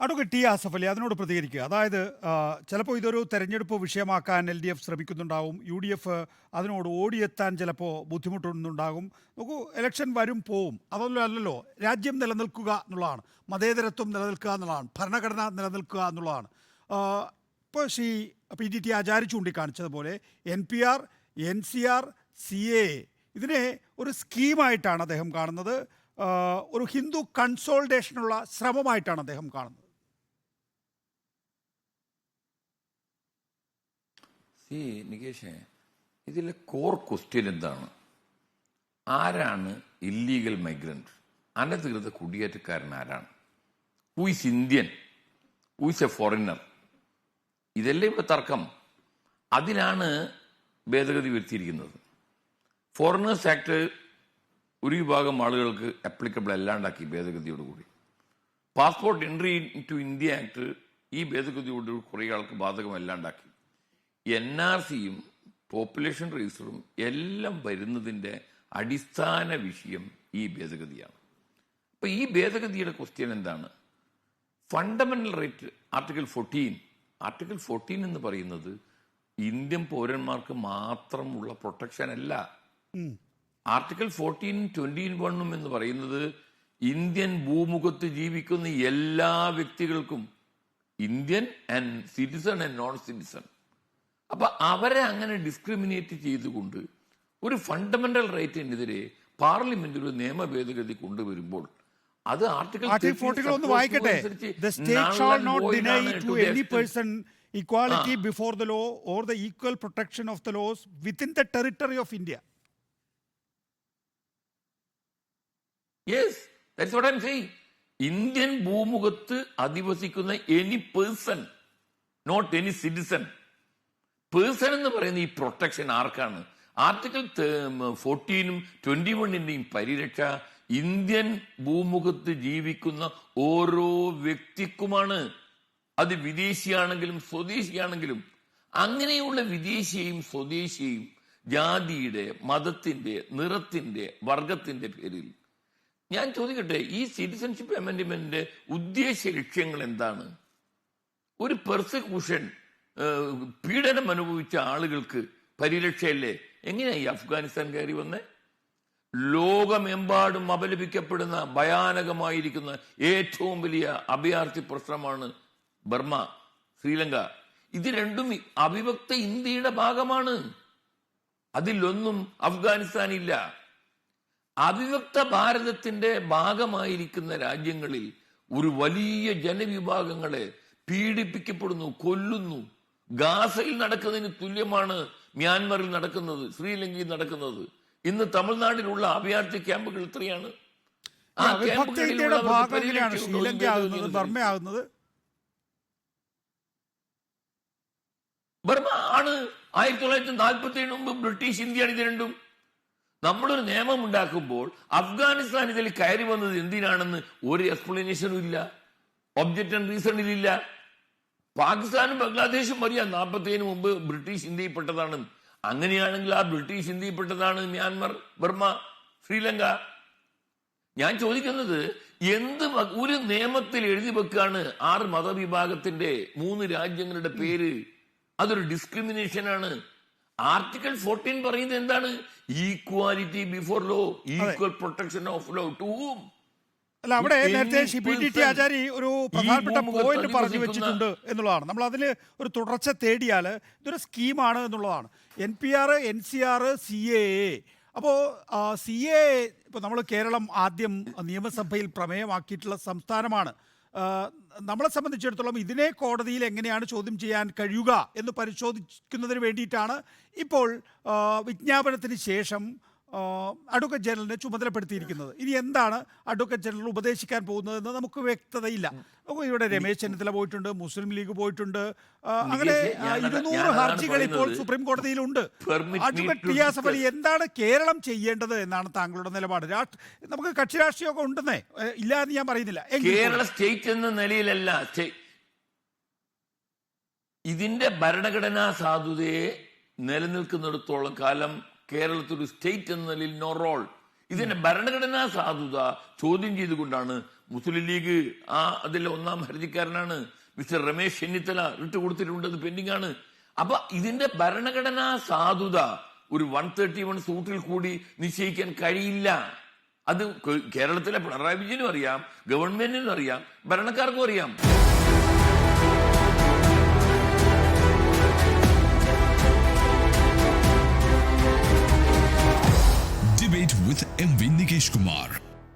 Advocate T Asaf Ali അതിനോട് പ്രതികരിക്കുക. അതായത് ചിലപ്പോൾ ഇതൊരു തെരഞ്ഞെടുപ്പ് വിഷയമാക്കാൻ എൽ ഡി എഫ് ശ്രമിക്കുന്നുണ്ടാവും. യു ഡി എഫ് അതിനോട് ഓടിയെത്താൻ ചിലപ്പോൾ ബുദ്ധിമുട്ടുന്നുണ്ടാകും. നോക്കൂ ഇലക്ഷൻ വരും പോവും. അതൊന്നും അല്ലല്ലോ. രാജ്യം നിലനിൽക്കുക എന്നുള്ളതാണ്. മതേതരത്വം നിലനിൽക്കുക എന്നുള്ളതാണ്. ഭരണഘടന നിലനിൽക്കുക എന്നുള്ളതാണ്. ഇപ്പോൾ Shri P T T Acharya ചൂണ്ടിക്കാണിച്ചതുപോലെ N P R N C R C A ഇതിനെ ഒരു സ്കീമായിട്ടാണ് അദ്ദേഹം കാണുന്നത്. ഒരു ഹിന്ദു കൺസോൾട്ടേഷനുള്ള ശ്രമമായിട്ടാണ് അദ്ദേഹം കാണുന്നത്. സി നികേഷേ ഇതിലെ കോർ ക്വസ്റ്റ്യൻ എന്താണ്? ആരാണ് ഇല്ലീഗൽ മൈഗ്രന്റ് അനധികൃത കുടിയേറ്റക്കാരൻ ആരാണ്? Who is Indian who is a foreigner ഇതല്ലേ ഇപ്പോൾ തർക്കം. അതിനാണ് ഭേദഗതി വരുത്തിയിരിക്കുന്നത്. ഫോറിനേഴ്സ് ആക്ട് ഒരു വിഭാഗം ആളുകൾക്ക് അപ്ലിക്കബിൾ അല്ലാണ്ടാക്കി ഭേദഗതിയോടുകൂടി passport entry to India act ഈ ഭേദഗതിയോട് കുറേ ആൾക്ക് ബാധകമല്ലാണ്ടാക്കി. എൻ ആർ സിയും പോപ്പുലേഷൻ രജിസ്റ്ററും എല്ലാം വരുന്നതിന്റെ അടിസ്ഥാന വിഷയം ഈ ഭേദഗതിയാണ്. അപ്പൊ ഈ ഭേദഗതിയുടെ ക്വസ്റ്റ്യൻ എന്താണ്? Fundamental right article fourteen article fourteen എന്ന് പറയുന്നത് ഇന്ത്യൻ പൗരന്മാർക്ക് മാത്രമുള്ള പ്രൊട്ടക്ഷൻ അല്ല. ആർട്ടിക്കിൾ ഫോർട്ടീൻ ട്വന്റി വണ്ണും എന്ന് പറയുന്നത് ഇന്ത്യൻ ഭൂമുഖത്ത് ജീവിക്കുന്ന എല്ലാ വ്യക്തികൾക്കും Indian and citizen and non citizen അപ്പൊ അവരെ അങ്ങനെ ഡിസ്ക്രിമിനേറ്റ് ചെയ്തുകൊണ്ട് ഒരു ഫണ്ടമെന്റൽ റൈറ്റിനെതിരെ പാർലമെന്റിൽ ഒരു നിയമ ഭേദഗതി കൊണ്ടുവരുമ്പോൾ അത് ആർട്ടിക്കിൾ ഒന്ന് വായിക്കട്ടെ. Equality before the law or the equal protection of the laws within the territory of India Indian ഭൂമുഖത്ത് അധിവസിക്കുന്ന any person not any citizen person എന്ന് പറയുന്ന ഈ പ്രൊട്ടക്ഷൻ ആർക്കാണ്? ആർട്ടിക്കിൾ ഫോർട്ടീനും ട്വന്റി വണ്ണിന്റെയും പരിരക്ഷ ഇന്ത്യൻ ഭൂമുഖത്ത് ജീവിക്കുന്ന ഓരോ വ്യക്തിക്കുമാണ്. അത് വിദേശിയാണെങ്കിലും സ്വദേശിയാണെങ്കിലും അങ്ങനെയുള്ള വിദേശിയെയും സ്വദേശിയെയും ജാതിയുടെ മതത്തിന്റെ നിറത്തിന്റെ വർഗത്തിന്റെ പേരിൽ. ഞാൻ ചോദിക്കട്ടെ ഈ സിറ്റിസൺഷിപ്പ് അമെൻഡ്മെന്റിന്റെ ഉദ്ദേശ ലക്ഷ്യങ്ങൾ എന്താണ്? ഒരു പെർസിക്യൂഷൻ പീഡനം അനുഭവിച്ച ആളുകൾക്ക് പരിരക്ഷയല്ലേ? എങ്ങനെയാ ഈ അഫ്ഗാനിസ്ഥാൻ കയറി വന്നേ? ലോകമെമ്പാടും അപലപിക്കപ്പെടുന്ന ഭയാനകമായിരിക്കുന്ന ഏറ്റവും വലിയ അഭയാർത്ഥി പ്രശ്നമാണ് ബർമ്മ ശ്രീലങ്ക. ഇത് രണ്ടും അവിഭക്ത ഇന്ത്യയുടെ ഭാഗമാണ്. അതിലൊന്നും അഫ്ഗാനിസ്ഥാൻ ഇല്ല അവിഭക്ത ഭാരതത്തിന്റെ ഭാഗമായിരിക്കുന്ന രാജ്യങ്ങളിൽ ഒരു വലിയ ജനവിഭാഗങ്ങളെ പീഡിപ്പിക്കപ്പെടുന്നു കൊല്ലുന്നു. ഗാസയിൽ നടക്കുന്നതിന് തുല്യമാണ് മ്യാൻമറിൽ നടക്കുന്നത് ശ്രീലങ്കയിൽ നടക്കുന്നത്. ഇന്ന് തമിഴ്നാട്ടിലുള്ള അഭയാർത്ഥി ക്യാമ്പുകൾ ഇത്രയാണ്. ബർമ ആണ് ആയിരത്തി തൊള്ളായിരത്തി നാൽപ്പത്തി ഏഴ് മുമ്പ് ബ്രിട്ടീഷ് ഇന്ത്യയാണ് ഇത് രണ്ടും. നമ്മളൊരു നിയമം ഉണ്ടാക്കുമ്പോൾ അഫ്ഗാനിസ്ഥാൻ ഇതിൽ കയറി വന്നത് എന്തിനാണെന്ന് ഒരു എക്സ്പ്ലനേഷനും ഇല്ല. ഒബ്ജക്റ്റ് ആൻഡ് റീസണിലില്ല. പാകിസ്ഥാനും ബംഗ്ലാദേശും അറിയാം നാൽപ്പത്തേന് മുമ്പ് ബ്രിട്ടീഷ് ഇന്ത്യയിൽപ്പെട്ടതാണ്. അങ്ങനെയാണെങ്കിൽ ആ ബ്രിട്ടീഷ് ഇന്ത്യയിൽപ്പെട്ടതാണ് മ്യാൻമർ ബർമ്മ ശ്രീലങ്ക. ഞാൻ ചോദിക്കുന്നത് എന്ത് ഒരു നിയമത്തിൽ എഴുതി വെക്കാണ് ആറ് മതവിഭാഗത്തിന്റെ മൂന്ന് രാജ്യങ്ങളുടെ പേര്? അതൊരു ഡിസ്ക്രിമിനേഷൻ ആണ്. ആർട്ടിക്കിൾ ഫോർട്ടീൻ പറയുന്നത് എന്താണ്? Equality before law equal protection of law to whom അല്ല അവിടെ നേരത്തെ C P T T Achari ഒരു പ്രധാനപ്പെട്ട പോയിന്റ് പറഞ്ഞു വെച്ചിട്ടുണ്ട് എന്നുള്ളതാണ്. നമ്മൾ അതിൽ ഒരു തുടർച്ച തേടിയാൽ ഇതൊരു സ്കീമാണ് എന്നുള്ളതാണ്. N P R N C R C A അപ്പോൾ സി എ ഇപ്പോൾ നമ്മൾ കേരളം ആദ്യം നിയമസഭയിൽ പ്രമേയമാക്കിയിട്ടുള്ള സംസ്ഥാനമാണ്. നമ്മളെ സംബന്ധിച്ചിടത്തോളം ഇതിനെ കോടതിയിൽ എങ്ങനെയാണ് ചോദ്യം ചെയ്യാൻ കഴിയുക എന്ന് പരിശോധിക്കുന്നതിന് വേണ്ടിയിട്ടാണ് ഇപ്പോൾ വിജ്ഞാപനത്തിന് ശേഷം അഡ്വക്കേറ്റ് ജനറലിനെ ചുമതലപ്പെടുത്തിയിരിക്കുന്നത്. ഇനി എന്താണ് അഡ്വക്കേറ്റ് ജനറൽ ഉപദേശിക്കാൻ പോകുന്നതെന്ന് നമുക്ക് വ്യക്തതയില്ല. ഇവിടെ രമേശ് ചെന്നിത്തല പോയിട്ടുണ്ട് മുസ്ലിം ലീഗ് പോയിട്ടുണ്ട്. അങ്ങനെ ഇരുന്നൂറ് ഹർജികൾ ഇപ്പോൾ. സുപ്രീം കോടതിയിലുണ്ട്. അഡ്വക്കറ്റ് to അലി എന്താണ് കേരളം ചെയ്യേണ്ടത് എന്നാണ് താങ്കളുടെ നിലപാട്. നമുക്ക് കക്ഷി രാഷ്ട്രീയമൊക്കെ ഉണ്ടെന്നേ. ഇല്ല എന്ന് ഞാൻ പറയുന്നില്ല. കേരള. സ്റ്റേറ്റ് എന്ന നിലയിലല്ല. ഇതിന്റെ ഭരണഘടനാ സാധുതയെ നിലനിൽക്കുന്നിടത്തോളം കാലം കേരളത്തിൽ സ്റ്റേറ്റ് എന്ന നിലയിൽ നോ റോൾ ഇതിന്റെ ഭരണഘടനാ സാധുത ചോദ്യം ചെയ്തുകൊണ്ടാണ് മുസ്ലിം ലീഗ് ആ അതിലെ ഒന്നാം ഹർജിക്കാരനാണ് മിസ്റ്റർ രമേശ് ചെന്നിത്തല റിട്ട് കൊടുത്തിട്ടുണ്ട് അത് പെൻഡിംഗ് ആണ്. അപ്പൊ ഇതിന്റെ ഭരണഘടനാ സാധുത ഒരു വൺ തേർട്ടി വൺ സൂട്ടിൽ കൂടി നിശ്ചയിക്കാൻ കഴിയില്ല. അത് കേരളത്തിലെ പിണറായി വിജയനും അറിയാം ഗവൺമെന്റിനും അറിയാം ഭരണക്കാർക്കും അറിയാം.